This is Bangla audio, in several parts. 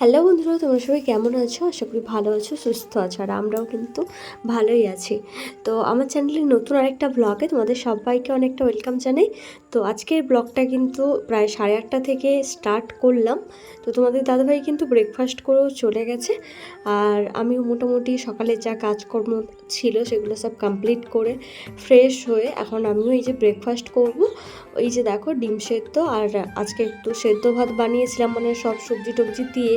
হ্যালো বন্ধুরা, তোমরা সবাই কেমন আছো? আশা করি ভালো আছো, সুস্থ আছো, আর আমরাও কিন্তু ভালোই আছি। তো আমার চ্যানেলে নতুন আরেকটা ব্লগে তোমাদের সবাইকে অনেকটা ওয়েলকাম জানাই। তো আজকের ব্লগটা কিন্তু প্রায় সাড়ে আটটা থেকে স্টার্ট করলাম। তো তোমাদের দাদাভাই কিন্তু ব্রেকফাস্ট করেও চলে গেছে। আর আমি মোটামুটি সকালে যা কাজকর্ম ছিল সেগুলো সব কমপ্লিট করে ফ্রেশ হয়ে এখন আমিও এই যে ব্রেকফাস্ট করব। এই যে দেখো, ডিম সেদ্ধ, আর আজকে একটু সেদ্ধ ভাত বানিয়েছিলাম মানে সব সবজি টবজি দিয়ে।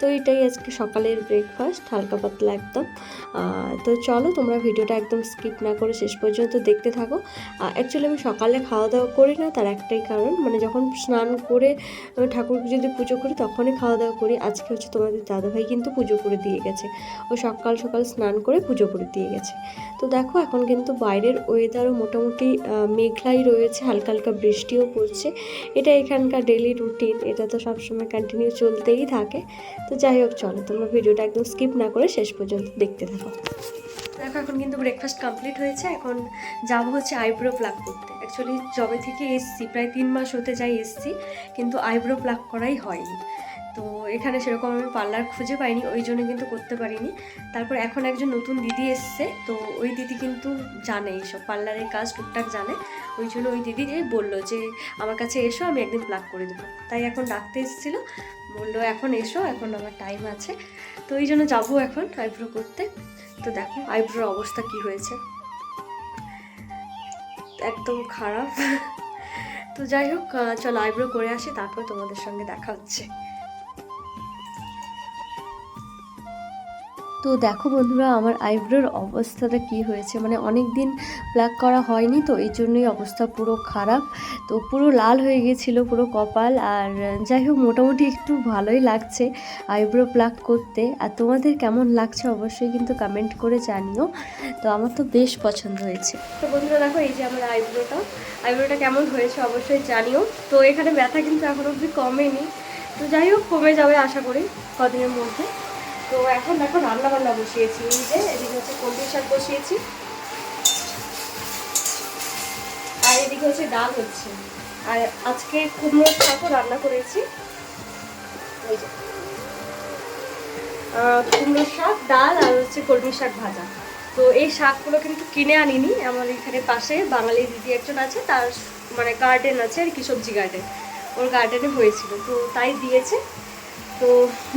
তো এটাই আজকে সকালের ব্রেকফাস্ট হালকা পাতলা একদম। তো চলো তোমরা ভিডিওটা একদম স্কিপ না করে শেষ পর্যন্ত দেখতে থাকো। অ্যাকচুয়ালি আমি সকালে খাওয়া দাওয়া করি না, তার একটাই কারণ মানে যখন স্নান করে আমি ঠাকুরকে যদি পুজো করি তখনই খাওয়া দাওয়া করি। আজকে হচ্ছে তোমাদের দাদাভাই কিন্তু পুজো করে দিয়ে গেছে। ও সকাল সকাল স্নান করে পুজো করে দিয়ে গেছে। তো দেখো এখন কিন্তু বাইরের ওয়েদারও মোটামুটি মেঘলাই রয়েছে, হালকা হালকা বৃষ্টিও পড়ছে। এটা এখানকার ডেলি রুটিন এটা তো সবসময় কন্টিনিউ চলতেই থাকে। তো যাই হোক, চলো, তোমরা ভিডিওটা একদম স্কিপ না করে শেষ পর্যন্ত দেখতে থাকো। দেখো, এখন কিন্তু ব্রেকফাস্ট কমপ্লিট হয়েছে। এখন যাব হচ্ছে আইব্রো প্লাক করতে। অ্যাকচুয়ালি জবে থেকে এসছি, প্রায় তিন মাস হতে যাই এসছি, কিন্তু আইব্রো প্লাক করাই হয়নি। তো এখানে সেরকম আমি পার্লার খুঁজে পাইনি, ওই জন্য কিন্তু করতে পারিনি। তারপর এখন একজন নতুন দিদি এসছে, তো ওই দিদি কিন্তু জানে এইসব পার্লারের কাজ টুকটাক জানে। ওই জন্য ওই দিদি বলল যে, আমার কাছে এসো, আমি একদিন প্লাক করে দেবো। তাই এখন ডাকতে এসেছিল। বলল, এখন এসো, এখন আমার টাইম আছে। তো ওই জন্য যাব এখন আইব্রো করতে। তো দেখো আইব্রোর অবস্থা কি হয়েছে। একদম খারাপ। তো যাই হোক চলো আইব্রো করে আসি, তারপর তোমাদের সঙ্গে দেখা হচ্ছে। তো দেখো বন্ধুরা, আমার আইব্রোর অবস্থাটা কি হয়েছে? মানে অনেক দিন প্লাক করা হয়নি তো, এই জন্যই অবস্থা পুরো খারাপ। তো পুরো লাল হয়ে গেছিল, পুরো কপাল। আর যাই হোক, মোটামুটি একটু ভালোই লাগছে আইব্রো প্লাক করতে। আর তোমাদের কেমন লাগছে অবশ্যই কিন্তু কমেন্ট করে জানিও। তো আমার তো বেশ পছন্দ হয়েছে। তো বন্ধুরা, দেখো এই যে আমার আইব্রোটা। আইব্রোটা কেমন হয়েছে অবশ্যই জানিও। তো এখানে ব্যথা কিন্তু এখন অবধি কমেনি। তো যাই হোক, কমে যাবে আশা করি কদিনের মধ্যে। তো এখন দেখো রান্না বান্না বসিয়েছি, এই যে এদিকে হচ্ছে কলমি শাক বসিয়েছি। আর এদিকে হচ্ছে ডাল হচ্ছে। আর আজকে কুমড়োর শাকও রান্না করেছি। কুমড়োর শাক, ডাল আর হচ্ছে কলমি শাক ভাজা। তো এই শাকগুলো কিন্তু কিনে আনিনি, আমার এখানে পাশে বাঙালি দিদি একজন আছে, তার মানে গার্ডেন আছে আর কি সবজি গার্ডেন ওর গার্ডেনে হয়েছিল, তো তাই দিয়েছে। তো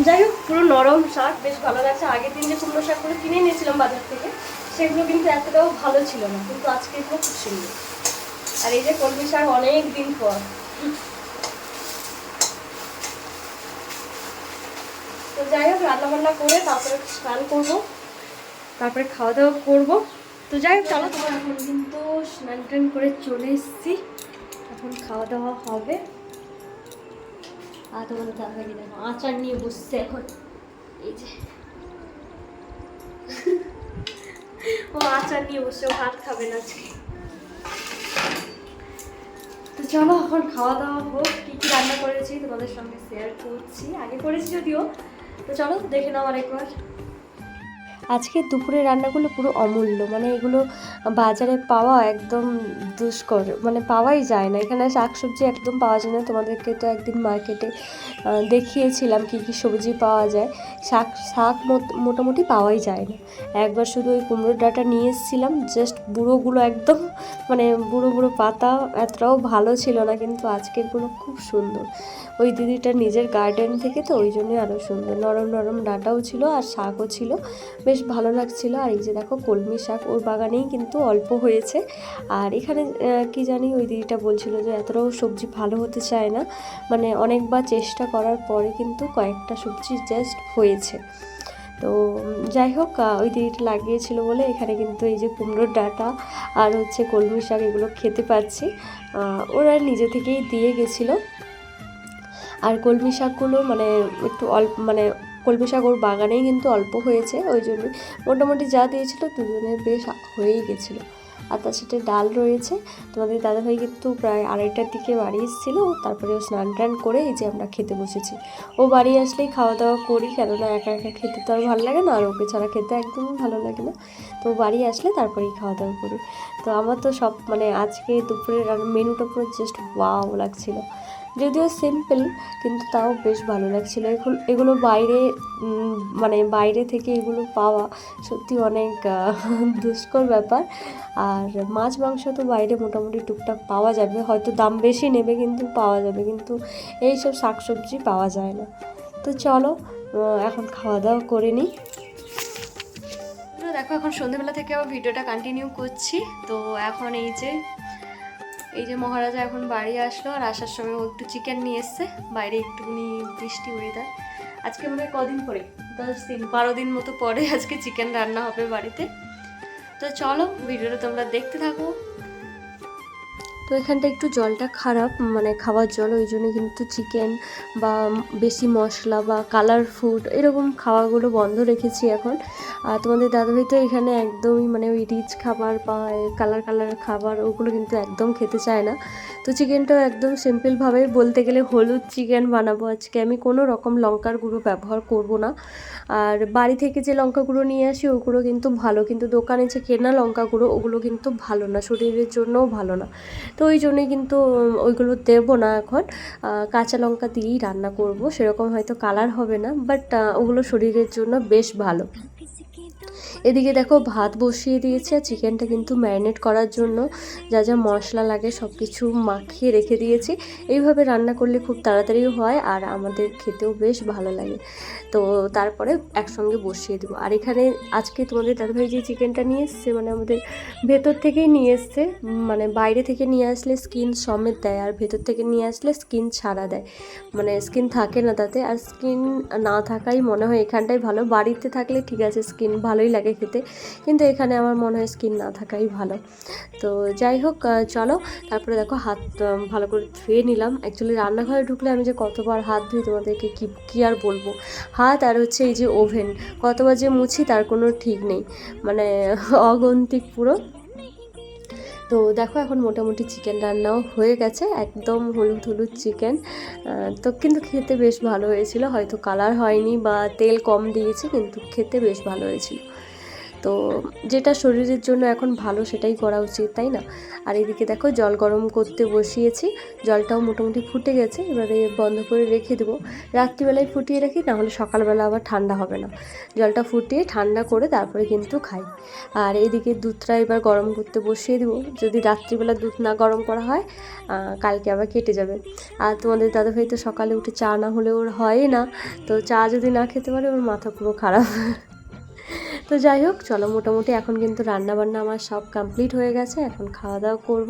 যাই হোক, পুরো নরম শাক, বেশ ভালো লাগছে। আগের দিন যে কুমড়ো শাকগুলো কিনে নিয়েছিলাম বাজার থেকে, সেগুলো কিন্তু এতটাও ভালো ছিল না, কিন্তু আজকে এগুলো খুব সুন্দর। আর এই যে কলমি শাক অনেক দিন পর। তো যাই হোক, রান্নাবান্না করে তারপরে স্নান করব, তারপরে খাওয়া দাওয়া করব। তো যাই হোক, চলো, তোমার এখন কিন্তু স্নান টান করে চলে এসেছি। এখন খাওয়া দাওয়া হবে। তোমাদের দাদাকে দেখো আচার নিয়ে বসছে এখন। এই যে। ও আচার নিয়ে বসছে ভাত খাবে না তো চলো, এখন খাওয়া দাওয়া হোক, কী কী রান্না করেছি তোমাদের সঙ্গে শেয়ার করছি। আগে করেছি যদিও। তো চলো, দেখে নাও আরেকবার। আজকে দুপুরে রান্নাগুলো পুরো অমূল্য। মানে এগুলো বাজারে পাওয়া একদম দুষ্কর। মানে পাওয়াই যায় না। এখানে শাকসবজি একদম পাওয়া যায় না। তোমাদেরকে তো একদিন মার্কেটে দেখিয়েছিলাম কী কী সবজি পাওয়া যায়। শাক শাক মোট- মোটামুটি পাওয়াই যায় না। একবার শুধু ওই কুমড়োর ডাঁটা নিয়ে এসেছিলাম। জাস্ট বুড়োগুলো একদম মানে বুড়ো বুড়ো পাতা এতটাও ভালো ছিল না, কিন্তু আজকেরগুলো খুব সুন্দর। ওই দিদিটার নিজের গার্ডেন থেকে তো ওই জন্যই আরও সুন্দর। নরম নরম ডাঁটাও ছিল আর শাকও ছিল। বেশ ভালো লাগছিল। আর এই যে দেখো কলমি শাক ওর বাগানেই কিন্তু অল্প হয়েছে। আর এখানে কি জানি ওই দিদিটা বলছিল যে এতটাও সবজি ভালো হতে চায় না। মানে অনেকবার চেষ্টা করার পরে কিন্তু কয়েকটা সবজি জাস্ট হয়েছে। তো যাই হোক ওই দিদিটা লাগিয়েছিল বলে এখানে কিন্তু এই যে কুমড়োর ডাঁটা আর হচ্ছে কলমি শাক এগুলো খেতে পাচ্ছি। ওরা নিজে থেকেই দিয়ে গেছিল। আর কলমি শাকগুলো মানে একটু অল্প মানে কলমি শাক ওর বাগানেই কিন্তু অল্প হয়েছে, ওই জন্য মোটামুটি যা দিয়েছিল দুজনের বেশ হয়েই গেছিল। আর তার সাথে ডাল রয়েছে, তোমাদের দাদাভাই কিন্তু প্রায় আড়াইটার দিকে বাড়ি এসেছিল তারপরে ও স্নান টান করে এই যে আমরা খেতে বসেছি। ও বাড়ি আসলেই খাওয়া দাওয়া করি, কেননা একা একা খেতে তো আর ভালো লাগে না, আর ওকে ছাড়া খেতে একদমই ভালো লাগে না। তো বাড়ি আসলে তারপরেই খাওয়া দাওয়া করি। তো আমার তো সব মানে আজকে দুপুরের মেনুটা পুরো জাস্ট ওয়াও লাগছিল। যদিও সিম্পল কিন্তু তাও বেশ ভালো লাগছিল। এখন এগুলো বাইরে মানে বাইরে থেকে এগুলো পাওয়া সত্যি অনেক দুষ্কর ব্যাপার। আর মাছ, মাংস তো বাইরে মোটামুটি টুকটাক পাওয়া যাবে। হয়তো দাম বেশি নেবে, কিন্তু পাওয়া যাবে। কিন্তু এই এইসব শাকসবজি পাওয়া যায় না। তো চলো এখন খাওয়া দাওয়া করে নিই। দেখো, এখন সন্ধ্যেবেলা থেকে আবার ভিডিওটা কন্টিনিউ করছি। তো এখন এই যে এই যে মহারাজা এখন বাড়ি আসলো আর আসার সময় ও একটু চিকেন নিয়ে এসছে। বাইরে একটুখানি বৃষ্টি ওয়েদার আজকে মনে হয় কদিন পরে? দশ দিন, বারো দিন মতো পরে আজকে চিকেন রান্না হবে বাড়িতে। তো চলো, ভিডিওটা তোমরা দেখতে থাকো। তো এখানটা একটু জলটা খারাপ মানে খাওয়ার জল, ওই জন্য কিন্তু চিকেন বা বেশি মশলা বা কালার ফুড এরকম খাওয়াগুলো বন্ধ রেখেছি এখন। আর তোমাদের দাদাভাই তো এখানে একদমই মানে ওই রিচ খাবার বা কালার কালার খাবার ওগুলো কিন্তু একদম খেতে চায় না। তো চিকেনটাও একদম সিম্পলভাবে বলতে গেলে হলুদ চিকেন বানাবো আজকে। আমি কোনো রকম লঙ্কার গুঁড়ো ব্যবহার করব না। আর বাড়ি থেকে যে লঙ্কা গুঁড়ো নিয়ে আসি, ওগুলো কিন্তু ভালো। কিন্তু দোকানে যে কেনা লঙ্কা গুঁড়ো, ওগুলো কিন্তু ভালো না, শরীরের জন্যও ভালো না। তো ওই জন্যই কিন্তু ওইগুলো দেবো না এখন। কাঁচা লঙ্কা দিয়েই রান্না করব, সেরকম হয়তো কালার হবে না বাট ওগুলো শরীরের জন্য বেশ ভালো। এদিকে দেখো ভাত বসিয়ে দিয়েছি, আর চিকেনটা কিন্তু ম্যারিনেট করার জন্য যা যা মশলা লাগে সব কিছু মাখিয়ে রেখে দিয়েছি। এইভাবে রান্না করলে খুব তাড়াতাড়ি হয় আর আমাদের খেতেও বেশ ভালো লাগে। তো তারপরে একসঙ্গে বসিয়ে দেবো। আর এখানে আজকে তোমাদের দাদাভাই যে চিকেনটা নিয়ে এসছে মানে আমাদের ভেতর থেকেই নিয়ে এসছে মানে বাইরে থেকে নিয়ে আসলে স্কিন সমেত দেয়, আর ভেতর থেকে নিয়ে আসলে স্কিন ছাড়া দেয়। মানে স্কিন থাকে না তাতে, আর স্কিন না থাকাই মনে হয় এখানটাই ভালো। বাড়িতে থাকলে ঠিক আছে স্কিন ভালোই লাগে খেতে। কিন্তু এখানে আমার মনে হয় স্কিন না থাকাই ভালো। তো যাই হোক চলো, তারপরে দেখো হাত ভালো করে ধুয়ে নিলাম। অ্যাকচুয়ালি রান্নাঘরে ঢুকলে আমি যে কতবার হাত ধুই তোমাদেরকে কি, কী আর বলব? হাত আর হচ্ছে এই যে ওভেন কতবার যে মুছি তার কোনো ঠিক নেই। মানে অগন্তিক পুরো। তো দেখো এখন মোটামুটি চিকেন রান্নাও হয়ে গেছে, একদম হলুদ হলুদ চিকেন তো কিন্তু খেতে বেশ ভালো হয়েছিল। হয়তো কালার হয়নি বা তেল কম দিয়েছি, কিন্তু খেতে বেশ ভালো হয়েছিল। তো যেটা শরীরের জন্য এখন ভালো সেটাই করা উচিত, তাই না? আর এদিকে দেখো জল গরম করতে বসিয়েছি, জলটাও মোটামুটি ফুটে গেছে, এবারে বন্ধ করে রেখে দেবো। রাত্রিবেলায় ফুটিয়ে রাখি, নাহলে সকালবেলা আবার ঠান্ডা হবে না। জলটা ফুটিয়ে ঠান্ডা করে তারপরে কিন্তু খাই। আর এদিকে দুধটা এবার গরম করতে বসিয়ে দেবো। যদি রাত্রিবেলা দুধ না গরম করা হয় কালকে আবার কেটে যাবে। আর তোমাদের দাদাভাই তো সকালে উঠে চা না হলে ওর হয় না। তো চা যদি না খেতে পারে, ওর মাথা পুরো খারাপ। তো যাই হোক, চলো মোটামুটি এখন কিন্তু রান্না বান্না আমার সব কমপ্লিট হয়ে গেছে, এখন খাওয়া দাওয়া করব।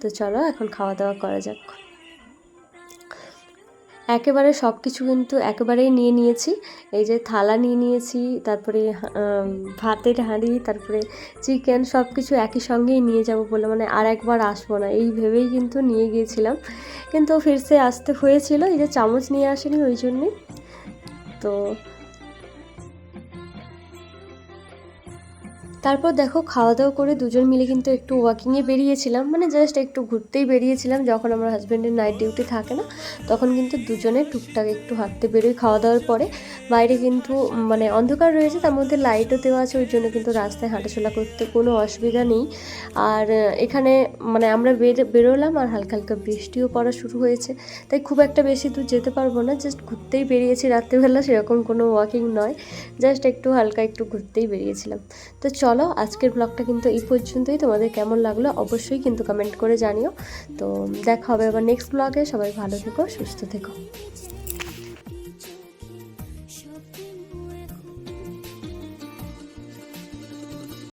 তো চলো এখন খাওয়া দাওয়া করা যাক। একেবারে সব কিছু কিন্তু একেবারেই নিয়ে নিয়েছি। এই যে থালা নিয়ে নিয়েছি, তারপরে ভাতের হাঁড়ি, তারপরে চিকেন সব কিছু একই সঙ্গেই নিয়ে যাব বলে মানে আর একবার আসব না। এই ভেবেই কিন্তু নিয়ে গিয়েছিলাম। কিন্তু ফিরসে আসতে হয়েছিল, এই যে চামচ নিয়ে আসেনি ওই জন্যে তো তারপর দেখো খাওয়া দাওয়া করে দুজন মিলে কিন্তু একটু ওয়াকিংয়ে বেরিয়েছিলাম। মানে জাস্ট একটু ঘুরতেই বেরিয়েছিলাম। যখন আমার হাজব্যান্ডের নাইট ডিউটি থাকে না, তখন কিন্তু দুজনে টুকটাক একটু হাঁটতে বেরোই খাওয়া দাওয়ার পরে। বাইরে কিন্তু মানে অন্ধকার রয়েছে, তার মধ্যে লাইটও দেওয়া আছে, ওই জন্য কিন্তু রাস্তায় হাঁটাচলা করতে কোনো অসুবিধা নেই। আর, এখানে মানে আমরা বের- বেরোলাম আর হালকা হালকা বৃষ্টিও পড়া শুরু হয়েছে। তাই খুব একটা বেশি দূর যেতে পারব না জাস্ট ঘুরতেই বেরিয়েছি রাত্রিবেলা, সেরকম কোনো ওয়াকিং নয়। জাস্ট একটু হালকা একটু ঘুরতেই বেরিয়েছিলাম। তো চলো, আজকের ব্লগটা কিন্তু এই পর্যন্তই। তোমাদের কেমন লাগল অবশ্যই কিন্তু কমেন্ট করে জানিও। তো দেখা হবে আবার নেক্সট ব্লগে সবাই ভালো থেকো, সুস্থ থেকো।